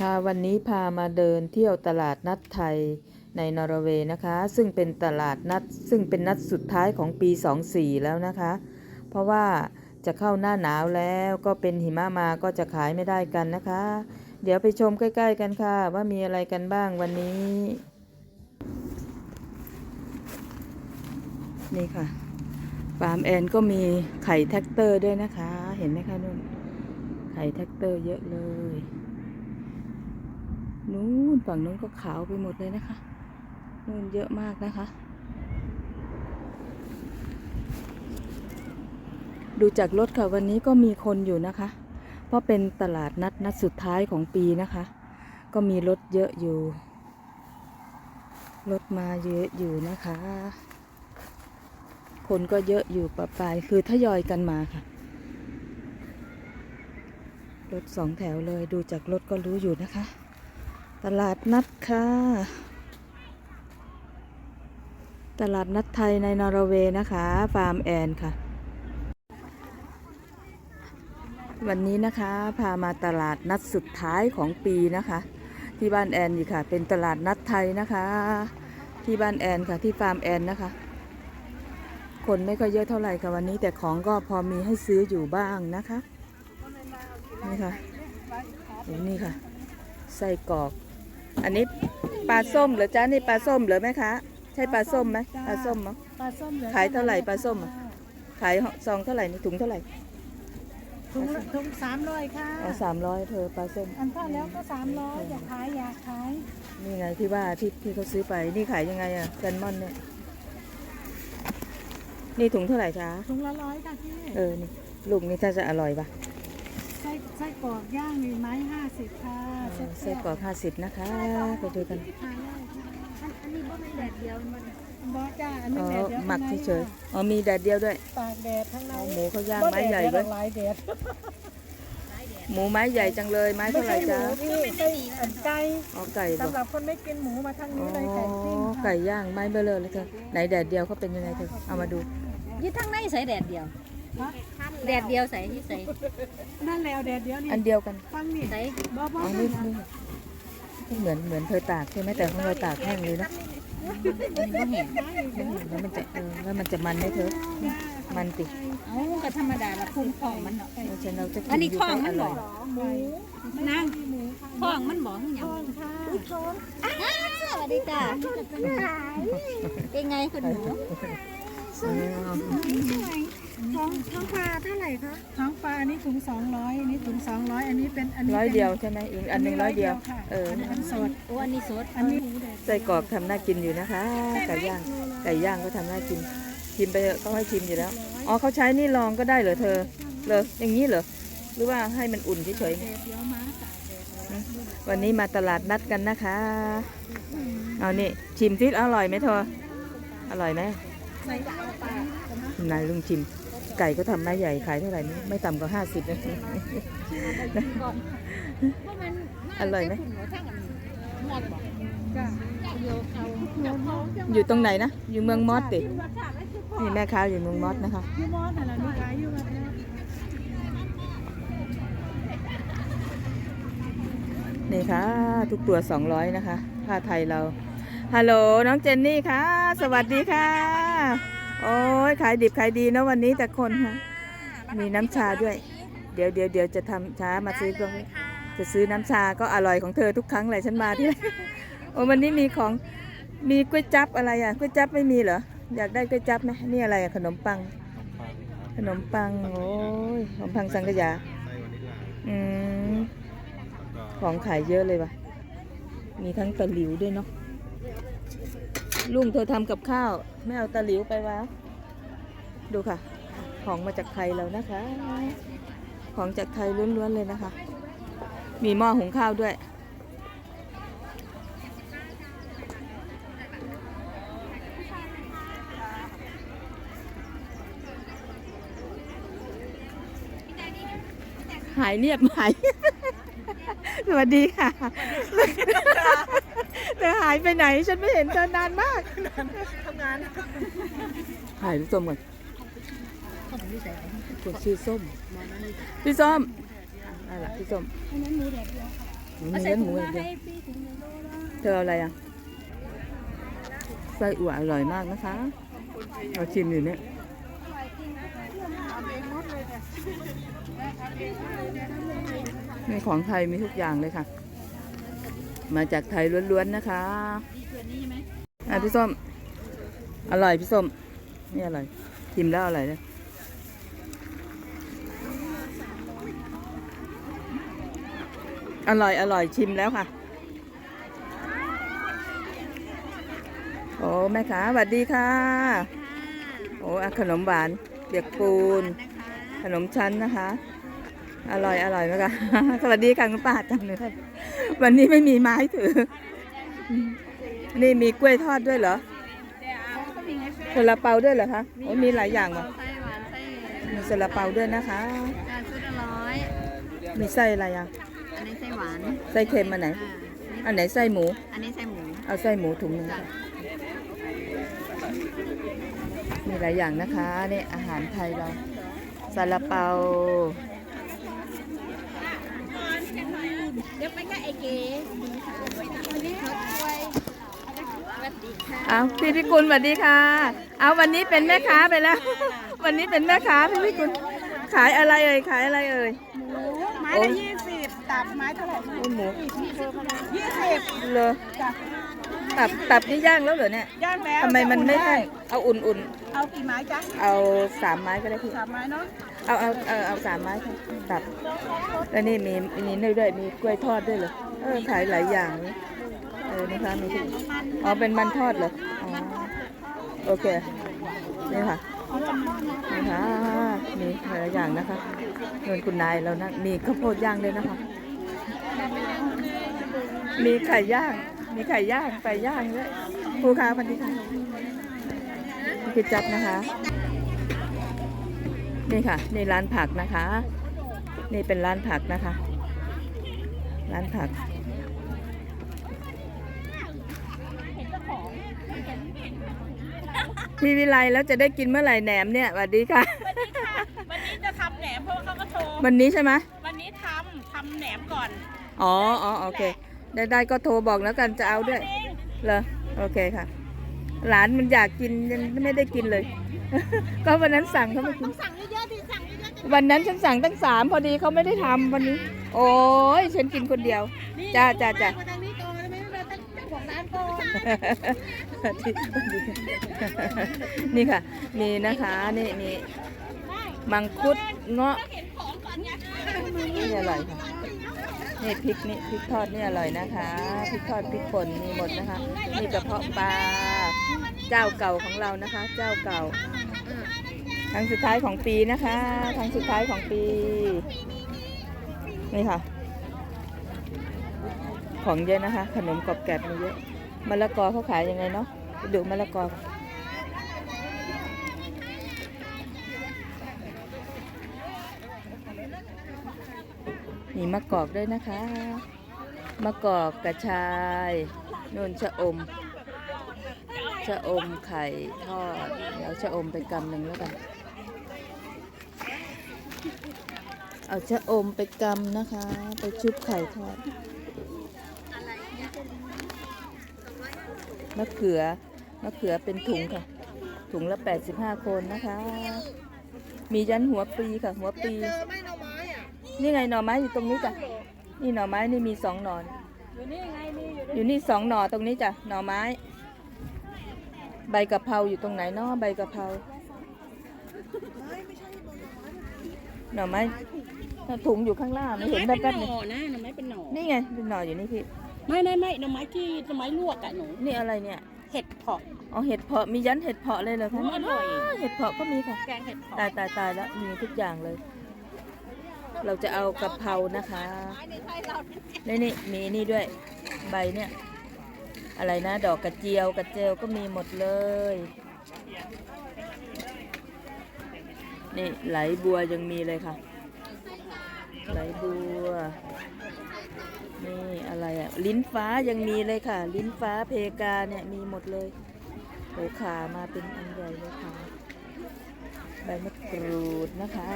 ค่ะวันนี้พามาเดินเที่ยวตลาดนัดไทยในนอร์เวย์นะคะ ซึ่งเป็นตลาดนัดซึ่งเป็นนัดสุดท้ายของปี 24 แล้วนะคะ เพราะว่าจะเข้าหน้าหนาวแล้วก็เป็นหิมะมาก็จะขายไม่ได้กันนะคะ เดี๋ยวไปชมใกล้ๆกันค่ะ ว่ามีอะไรกันบ้างวันนี้ นี่ค่ะฟาร์มแอนก็มีไข่แท็กเตอร์ด้วยนะคะ เห็นไหมคะนุ่นไข่แท็กเตอร์เยอะเลย นู้นฝั่งนู้นก็ขาวไปหมดเลยนะคะนู่นเยอะมากนะคะ ดูจากรถค่ะวันนี้ก็มีคนอยู่นะคะ เพราะเป็นตลาดนัดนัดสุดท้ายของปีนะคะ ก็มีรถเยอะอยู่ รถมาเยอะอยู่นะคะ คนก็เยอะอยู่ปะปายคือทยอยกันมาค่ะรถสองแถวเลยดูจากรถก็รู้อยู่นะคะ ตลาดนัดค่ะ ตลาดนัดไทยในนอร์เวย์นะคะ ฟาร์มแอนค่ะ วันนี้นะคะพามาตลาดนัดสุดท้ายของปีนะคะ ที่บ้านแอนอยู่ค่ะ เป็นตลาดนัดไทยนะคะ ที่บ้านแอนค่ะที่ฟาร์มแอนนะคะ คนไม่ค่อยเยอะเท่าไหร่ค่ะวันนี้ แต่ของก็พอมีให้ซื้ออยู่บ้างนะคะ นี่ค่ะนี่ค่ะไส้กรอก อันนี้ปลาส้มเหรอจ๊ะนี่ปลาส้มเหรอแม่คะใช่ปลาส้มไหมปลาส้มมั้งปลาส้มหลือขายเท่าไหร่ปลาส้มอะขายซองเท่าไหร่นี่ถุงเท่าไหร่ถุงละถุงสามร้อยค่ะเอาสามร้อยเธอปลาส้ม อันเท่าแล้วก็สามร้อยอยากขายอยากขายนี่ไงที่ว่าที่ที่เขาซื้อไปนี่ขายยังไงอะแซลมอนเนี่ยนี่ถุงเท่าไหร่จ๊ะถุงละร้อยค่ะพี่เออนี่ลูกนี่ถ้าจะอร่อยปะ ไส้ไส้กรอกย่างมีไม้ห้าสิบค่ะเออไส้กรอกห้าสิบนะคะ ไปดูกันทานได้ค่ะอันอันนี้บ่เป็นแดดเดียวมันบอจ้าอันนี้อ๋อแดดเดียวหมักเฉยๆอ๋อมีแดดเดียวด้วยตากแดดทั้งในเอาหมูเขาย่างบ่ไม้ใหญ่แดเว้ดยหลายแดดหมูไม้ใหญ่จังเลยไม้ไม่เท่าไหใช่ร่หมูจ๊ะพี่ไส้อันไก่อ๋อไก่บอกสำหรับคนไม่กินหมูมาทางอ๋นี้อเลยไก่ปิ้งค่ะไก่ย่างไม้เบลเลอเลยเธอไหนแดดเดียวเขาเป็นยังไงเธอเอามาดูยี่ทั้งในใส่แดดเดียวฮะ แดดเดียวใส่ที่ใส่นั่นแล้วแดดเดียวนี่อันเดียวกันฟังนี่ใส่บ่บ่อ๋อนี่นี่เหมือนเหมือนเธอตากใช่ไหมแต่ของเราตากแห้งเลยนะบ่เห็นแล้วมันจะเออแล้วมันจะมันไหมเธอมันติเอ้าก็ธรรมดาละพุ่งท้องมันเนาะเราจะเราจะกิอันนี้ยู่ท้องใกล้มันบอกหมูนางท้องมันบอกหยังท้องค่ะอ้าวสวัสดีจ้าเป็นไงคุณหนูอ๋อ ท้องท้องปลาเท่าไหร่คะท้องปลาอันนี้ถุงสองร้อยอันนี้ถุงสองร้อยอันนี้เป็นอันนี้ร้อยป็นเดียวใช่ไหมอีกอันหนึ่งร้อยเดียวค่ะเอออันนี้เป็นสดโอ้อันนี้สดอันนี้ไส้กรอกทำน่ากินอยู่นะคะไก่ย่างไก่ย่างก็ทำน่ากินชิมไปเถอะเขาให้ชิมอยู่แล้วอ๋อเขาใช้นี่ลองก็ได้เหรอเธอเหรออย่างนี้เหรอหรือว่าให้มันอุ่นเฉยๆวันนี้มาตลาดนัดกันนะคะ เอานี่ชิมซิอร่อยไหมเธออร่อยไหมนายลุงชิม ไก่ก็ทำไม้ใหญ่ขายเท่าไหร่นี่ไม่ต่ำกว่าห้าสิบนะ เพราะมันอร่อยไหมคุณหนูทั้งอันหมดบอกจ้ะเดียวเขาเจ้าของจังอยู่ตรงไหนนะ อยู่เมืองมอสตินี่แม่ค้าอยู่เมืองมอสนะคะยูมอนอะไรนี่ขายอยู่แบบนี้นี่ค่ะ ทุกตัว 200 นะคะ ผ้าไทยเรา ฮัลโหล น้องเจนนี่ค่ะ สวัสดีค่ะ โอ้ยขายดิบขายดีนะวันนี้แต่คนค่ะมีน้ำชาด้วย เดี๋ยวเดี๋ยวเดี๋ยวจะทำช้ามาซื้อตรงนี้จะซื้อน้ำชาก็อร่อยของเธอทุกครั้งเลยฉันมาที่โอ้วันนี้มีของมีก๋วยจั๊บอะไรอะก๋วยจั๊บไม่มีเหรออยากได้ก๋วยจั๊บไหมนี่อะไรอะขนมปัง ขนมปังโอ้ยขนมปังสังกะยาอืมของขายเยอะเลยว่ะมีทั้งตะหลิวด้วยเนาะ ลุงเธอทำกับข้าว ไม่เอาตะหลิวไปวะ ดูค่ะ ของมาจากไทยแล้วนะคะ ของจากไทยล้วนๆเลยนะคะ มีหม้อหุงข้าวด้วย หายเงียบหาย สวัสดีค่ะ ธอหายไปไหน ฉันไม่เห็นเธอนานมากทำงานถ่ายพี่ส้มก่อนคนชื่อส้ม พี่ส้มอะไรล่ะพี่ส้มอันนั้นหมูแดดเดียวค่ะมีเนื้อหมูอย่างเดียวเธอเอาอะไรอะไส้อั่วอร่อยมากนะคะ เราชิมอยู่เนี่ยนี่ของไทยมีทุกอย่างเลยค่ะ มาจากไทยล้วนๆนะคะอะพี่ส้ม อร่อยพี่ส้ม นี่อร่อยชิมแล้วอร่อยเลยอร่อย อร่อยชิมแล้วค่ะ โอ้แม่ค้าสวัสดีค่ะ โอ้อะขนมหวานเปียกปูน ขนมชั้นนะคะ อร่อย อร่อยไหมคะสวัสดีค่ะคุณป้าจำเลยค่ะ วันนี้ไม่มีไม้ถือ นี่มีกล้วยทอดด้วยเหรอซาลาเปาด้วยเหรอคะโอ้มีหลายอย่างว่ะไส้หวานไส้มีซาลาเปาด้วยนะคะอ่าชุดละร้อยมีไส้อะไรอะ อันนี้ไส้หวาน ไส้เค็มอันไหนอ่าอันไหนไส้หมู อันนี้ไส้หมู เอาไส้หมูถุงหนึงค่ะมีหลายอย่างนะคะนี่อาหารไทยเราซาลาเปา เดี๋ยวไปก็ไอเก๋วันนี้เขาช่วยสวัสดีค่ะเอาพี่พิกุลสวัสดีค่ะ เอาวันนี้เป็นแม่ค้าไปแล้ว วันนี้เป็นแม่ค้าพี่พิกุลขายอะไรเอ่ยขายอะไรเอ่ยไม้โอ้ละยี่สิบตับไม้เท่าไหร่โอ้หมูยี่สิบเลย จ้ะ ตับตับนี่ย่างแล้วเหรอเนี่ยย่างแล้วทำไมมันไม่จะให้เอาอุ่นเอากี่ไม้จ๊ะๆ เอาสามไม้ก็ได้พี่ สามไม้เนาะเอาเอาเอาเอาสามไม้ค่ะตับแล้วนี่มีมีนี่ด้วยมีกล้วยทอดด้วยเหรอเออขายหลายอย่างเลยเออนี่ค่ะมีทุกอ๋อเป็นมันทอดเหรออ๋อโอเคนี่ค่ะนี่ค่ะมีหลายอย่างนะคะนนคุณนายเรานะมีข้าวโพดย่างด้วยนะคะ มีไข่ย่าง มีไข่ย่างไก่ย่างด้วยครูค้าพันธิค่ะพี่จับนะคะ นี่ค่ะนี่ร้านผักนะคะ นี่เป็นร้านผักนะคะ ร้านผักพี่วิไลแล้วจะได้กินเมื่อไหร่แหนมเนี่ยสวัสดีค่ะ วันนี้จะทำแหนมเพราะว่าเขาก็โทรวันนี้ใช่ไหมวันนี้ทำทำแหนมก่อน อ๋ออ๋อโอเค ได้ได้ก็โทรบอกแล้วกันจะเอาด้วยเหรอโอเคค่ะ หลานมันอยากกินยังไม่ได้กินเลย ก็วันนั้นสั่งเขาไม่กินสั่งเยอะๆดิสั่งเยอะวันนั้นฉันสั่งตั้งสามพอดีเขาไม่ได้ทำวันนี้ โอ้ยฉันกินคนเดียวจ้าจ้าจ้าๆมาทางนี้ก่อนไม่ไม่ตั้งเจ้าของร้านก่อนนี่ค่ะมีนะคะ นี่มีมังคุดเงาะนี่อร่อยค่ะ นี่พริกนี่พริกทอดนี่อร่อยนะคะพริกทอดพริกป่นมีหมดนะคะนี่กระเพาะปลาเจ้าเก่าของเรานะคะ เจ้าเก่าครั้งสุดท้ายของปีนะคะครั้งสุดท้ายของปีนี่ค่ะ ของเยอะนะคะ ขนมกรอบแกรบมีเยอะมะละกอเขาขายยังไงเนาะดูมะละกอ มีมะกอกด้วยนะคะ มะกอกกระชายนุ่นชะอม ชะอมไข่ทอดเดี๋ยวชะอมไปกำหนึ่งแล้วกัน เอาชะอมไปกำนะคะ ไปชุบไข่ทอด มะเขือ มะเขือเป็นถุงค่ะ ถุงละ 85โคนนะคะ มียันหัวปีค่ะ หัวปี นี่ไงหน่อไม้อยู่ตรงนี้จ้ะ นี่หน่อไม้นี่มีสองหน่อ อยู่นี่ไงนี่อยู่อยู่นี่สองหน่อตรงนี้จ้ะ หน่อไม้ ใบกะเพราอยู่ตรงไหนเนาะใบกะเพราหน่อไม้ถุงอยู่ข้างล่างไม่เห็นแป๊บๆหนี่น่อนะหน่อไม้เป็นหน่อ นี่ไงเป็นหน่ออยู่นี่พี่ ไม่ไม่ไม่หน่อไม้ที่หน่อไม้ลวกอะหนู นี่อะไรเนี่ย เห็ดเพาะอ๋อเห็ดเพาะมียันเห็ดเพาะเลยเหรอคะอร่อย เห็ดเพาะก็มีค่ะ แกงเห็ดเพาะตายตายตายแล้วมีทุกอย่างเลย เราจะเอากะเพรานะคะนี่นี่มีนี่ด้วยใบเนี่ย อะไรนะ ดอกกระเจียวกระเจียวก็มีหมดเลย นี่ไหลบัวยังมีเลยค่ะ ไหลบัว นี่อะไรอะลิ้นฟ้ายังมีเลยค่ะ ลิ้นฟ้าเพกาเนี่ยมีหมดเลยโหขามาเป็นอันใหญ่เลยค่ะ ใบมะกรูดนะคะ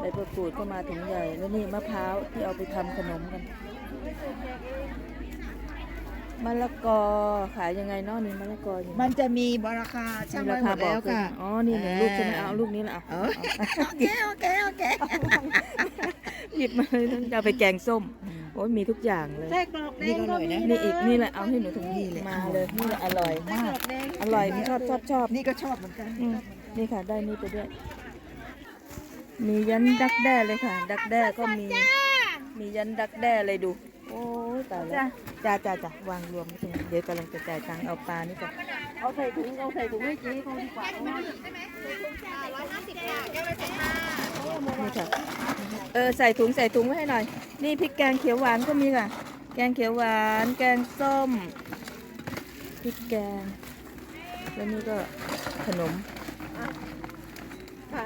ใบมะกรูดก็มาถึงใหญ่แล้วนี่มะพร้าวที่เอาไปทำขนมกันมะละกอขายยังไงเนาะนี่มะละกออยู่มันจะมีบราคาช่างมีไว้ราหมคาดบอแล้กวเลยค่ะอ๋อนี่หนึ่งลูกใช่ไหมเอาลูกนี้ละเอาเออโอเคโอเคโอเคหยิบมาเลยจะเอาไปแกงส้มโอ้ยมีทุกอย่างเลยไส้กรอกแดงก็มีนี่อีกนี่แหละเอาให้หนูถึงนี่เลยมาเลยนี่แหละอร่อยไส้กรอกแดงอร่อยชอบชอบชอบนี่ก็ชอบเหมือนกันอืม นี่ค่ะ ได้นี่ไปด้วย มียันดักแด้เลยค่ะ ดักแด้ก็มี มียันดักแด้เลยดู โอ้ยตายแล้วจ้าจ้าจ้าวางรวมไว้ตรงนี้เดี๋ยวกำลังจะจ่ายตังค์เอาปลานี่ก่อนเอาใส่ถุงเอาใส่ถุงให้เจ๊เขาดีกว่านี่ค่ะเออใส่ถุงใส่ถุงไว้ให้หน่อย นี่พริกแกงเขียวหวานก็มีค่ะ แกงเขียวหวาน แกงส้มพริกแกง แล้วนี่ก็ขนม ค่ะ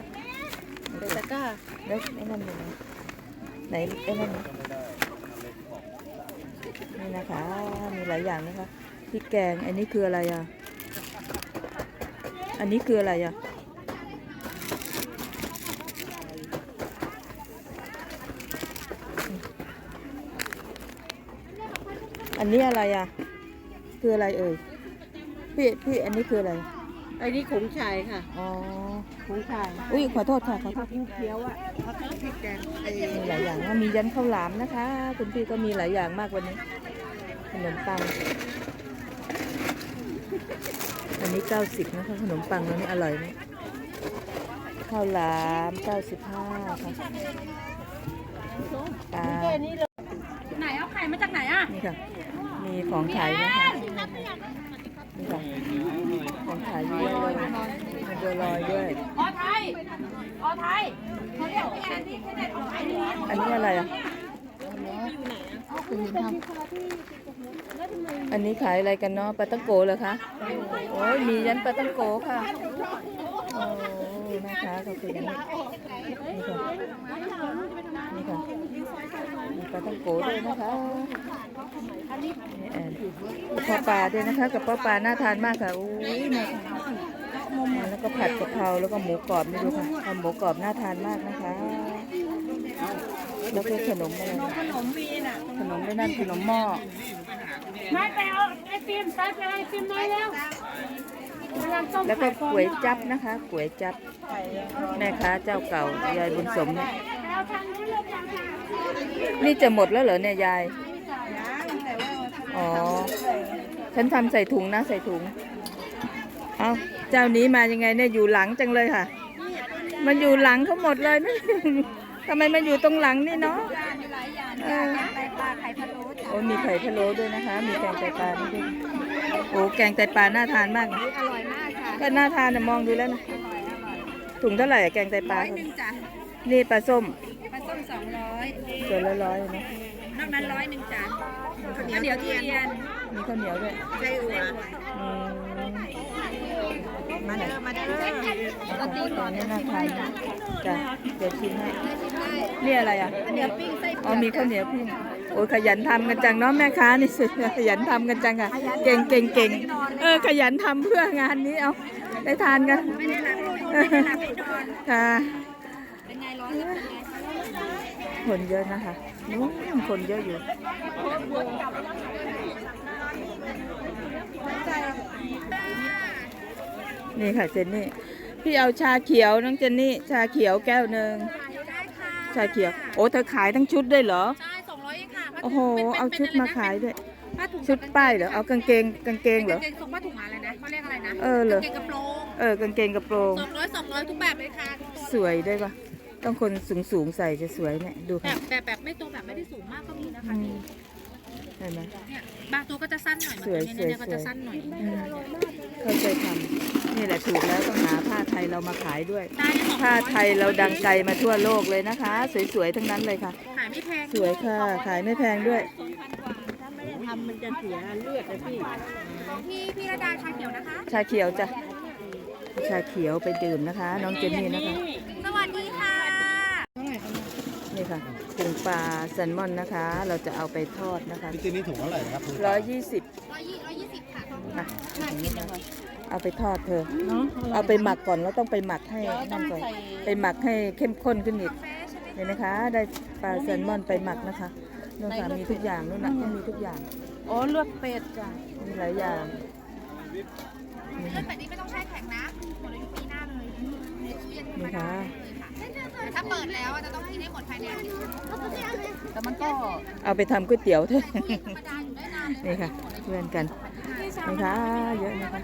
เดตะก้า แล้วไอ้นั่นอยู่ไหนไหนไอ้นั่นน่ะนี่นะคะ มีหลายอย่างนะคะพริกแกง อันนี้คืออะไรอะ อันนี้คืออะไรอะ อันนี้อะไรอะ คืออะไรเอ่ย พี่ พี่ อันนี้คืออะไร ไอ้นี่ขงชายค่ะอ๋อ ขงชายอุ้ยขอโทษค่ะขอโทษเขียวอะพริกแกงไอ้มีหลายอย่างนะมียันข้าวหลามนะคะ คุณพี่ก็มีหลายอย่างมากวันนี้ขนมปังอันนี้ 90 นะคะขนมปังแล้วนี่อร่อยไหมข้าวหลาม 95ค่ะปลาไหนเอาไข่มาจากไหนอะนี่ค่ะ มีของขายนะคะนี่ค่ะ ของขายเยอะเลยมีบัวลอยด้วยออไทยออไทยเขาเรียกว่าอันนี้แค่ไหนออไทยนี่อันนี้อะไรอะอันนี้ขายอะไรกันเนาะปลาตังโกเหรอคะ โอ้ยมียันปลาตังโกค่ะ โอ้แม่ค้าเขาคืออย่างนี้นี่ค่ะนี่ค่ะมี ปลาตังโกด้วยนะคะนี่แอนมีข้าวปลาด้วยนะคะ กับข้าวปลาน่าทานมากค่ะอุ้ยน่าทานอ่าแล้วก็ผัดกะเพราแล้วก็หมูกรอบนี่ดูค่ะทำหมูกรอบน่าทานมากนะคะ แล้วก็ขนมอะไรนะขนมวีน่ะขนมไม่นั่นขนมหม้อไม่ไปเอาไอติมไปไปไอติมน้อยแล้วกำลังต้ม แล้วก็ก๋วยจับนะคะก๋วยจับแม่ค้าเจ้าเก่ายายบุญสมเนี่ยนี่จะหมดแล้วเหรอเนี่ยยาย อ๋อ ฉันทำใส่ถุงนะใส่ถุง เอาเจ้านี้มายังไงเนี่ยอยู่หลังจังเลยค่ะ มันอยู่หลังเขาหมดเลยนะทำไมมันอยู่ตรงหลังนี่เนาะเออไข่พะโอ้มีไข่พะโล้ด้วยนะคะ มีแกงไตปลาด้วย โอ้แกงไตปลาน่าทานมากนะอร่อยมากค่ะก็น่าทานนะมองดูแล้วนะถุงเท่าไหร่อะแกงไตปลาร้อยหนึ่งจ้ะนี่ปลาส้มปลาส้มสองร้อยตัวละร้อยนะนอกนั้นร้อยหนึ่งจ้ะข้าวเหนียวทุเรียนมีข้าวเหนียวด้วยไส้อั่วอืมมาเด้อมาเด้อตอนนี้น่าทานนะจ้ะเดี๋ยวชิมให้นี่อะไรอะข้าวเหนียวปิ้งไส้อ๋อมีข้าวเหนียวพี่ โอ้ยขยันทำกันจังเนาะแม่ค้านี่สิขยันทำกันจังอะเก่งเก่งเก่งเออขยันทำเพื่องานนี้เอาได้ทานกันไม่ได้หลับไม่ได้หลับไม่นอนค่ะเป็นไงร้อนหรือเป็นไงคนเยอะนะคะนู้นคนเยอะอยู่นี่ค่ะเจนนี่พี่เอาชาเขียวน้องเจนนี่ชาเขียวแก้วหนึ่งชาเขียว โอ้เธอขายทั้งชุดด้วยเหรอใโอ้โห เอาชุดมาขายด้วย ผ้าถุงชุดป้ายเหรอ เอากางเกงกางเกงเหรอ กางเกงทรงผ้าถุงอะไรนะเขาเรียกอะไรนะเออเหรอ กางเกงกระโปรงเออกางเกงกระโปรง สองร้อยสองร้อยทุกแบบเลยค่ะสวยด้วยปะต้องคนสูงสูงๆใส่จะสวยเนี่ย ดูแบค่ะ บแบบแบบไม่ตัวแบบไม่ได้สูงมากก็มีนะคะอืม เห็นไหม เนี่ยบางตัวก็จะสั้นหน่อยสวยบางตัวเนี่ยสวยก็จะสั้นหน่อยอืมเข้าใจทำนี่แหละถูกแล้วต้องหาผ้าไทยเรามาขายด้วย ได้สองผ้าไทยเราดังไกลมาทั่วโลกเลยนะคะ สวยๆทั้งนั้นเลยค่ะ ขายไม่แพงสวยค่ะ ขายไม่แพงด้วย ทำมันจะเสียเลือดนะพี่พี่พี่ระดาชาเขียวนะคะ ชาเขียวจ้ะชาเขียวไปดื่มนะคะ น้องเจนนี่นะคะสวัสดีค่ะ นี่ค่ะถุง ปลาแซลมอนนะคะ เราจะเอาไปทอดนะคะพี่เจนี่ถุงเท่าไหร่นะครับร้อยยี่สิบร้อยยี่ร้อยยี่สิบค่ะอะเอาไปทอดเธอเอาไปหมักก่อนแล้วต้องไปหมักให้นั่นก่อนไปหมักให้เข้มข้นขึ้นอีกเห็นไหมคะ ได้ปลาแซลมอนไปหมักนะคะนู่นค่ะมีทุกอย่างนู่นน่ะก็มีทุกอย่างอ๋อเลือดเป็ดจ้ะมีหลายอย่างนี่เลื่อนแบบนี้ไม่ต้องแช่แข็งนะหมดอายุปีหน้าเลยในตู้เย็นธรรมนี่ดาค่ะแต่ ถ้าเปิดแล้วอะจะต้องกินให้หมดภายในอาทิตย์แต่มันก็เอาไปทำก๋วยเตี๋ยวเถอะตู้เย็นธรรมดาอยู่ได้นานเลยนี่ค่ะเพื่อนกันนี่ค่ะเยอะนะคะ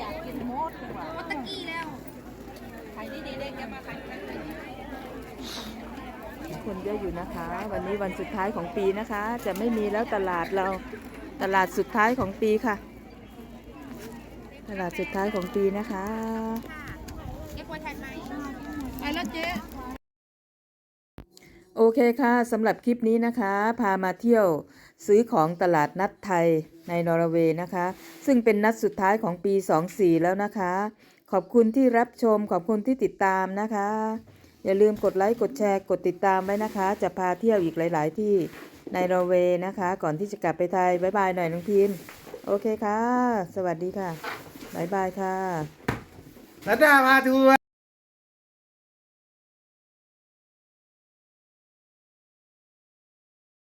อยากกินมดดีกว่าวัตตะกี้แล้วขายดีๆเด็กจะมาขายกันเลยคนเยอะอยู่นะคะ วันนี้วันสุดท้ายของปีนะคะ จะไม่มีแล้วตลาดเราตลาดสุดท้ายของปีค่ะ ตลาดสุดท้ายของปีนะคะเก็บไว้แทนไหมไปแล้วเจ๊ โอเคค่ะสำหรับคลิปนี้นะคะ พามาเที่ยวซื้อของตลาดนัดไทยในนอร์เวย์นะคะ ซึ่งเป็นนัดสุดท้ายของปี 24 แล้วนะคะ ขอบคุณที่รับชมขอบคุณที่ติดตามนะคะ อย่าลืมกดไลค์กดแชร์กดติดตามไว้นะคะ จะพาเที่ยวอีกหลาย ๆ ที่ในนอร์เวย์นะคะ ก่อนที่จะกลับไปไทยบ๊ายบายหน่อยน้องพิมโอเคค่ะ สวัสดีค่ะบ๊ายบายค่ะรัตดาพาทัวร์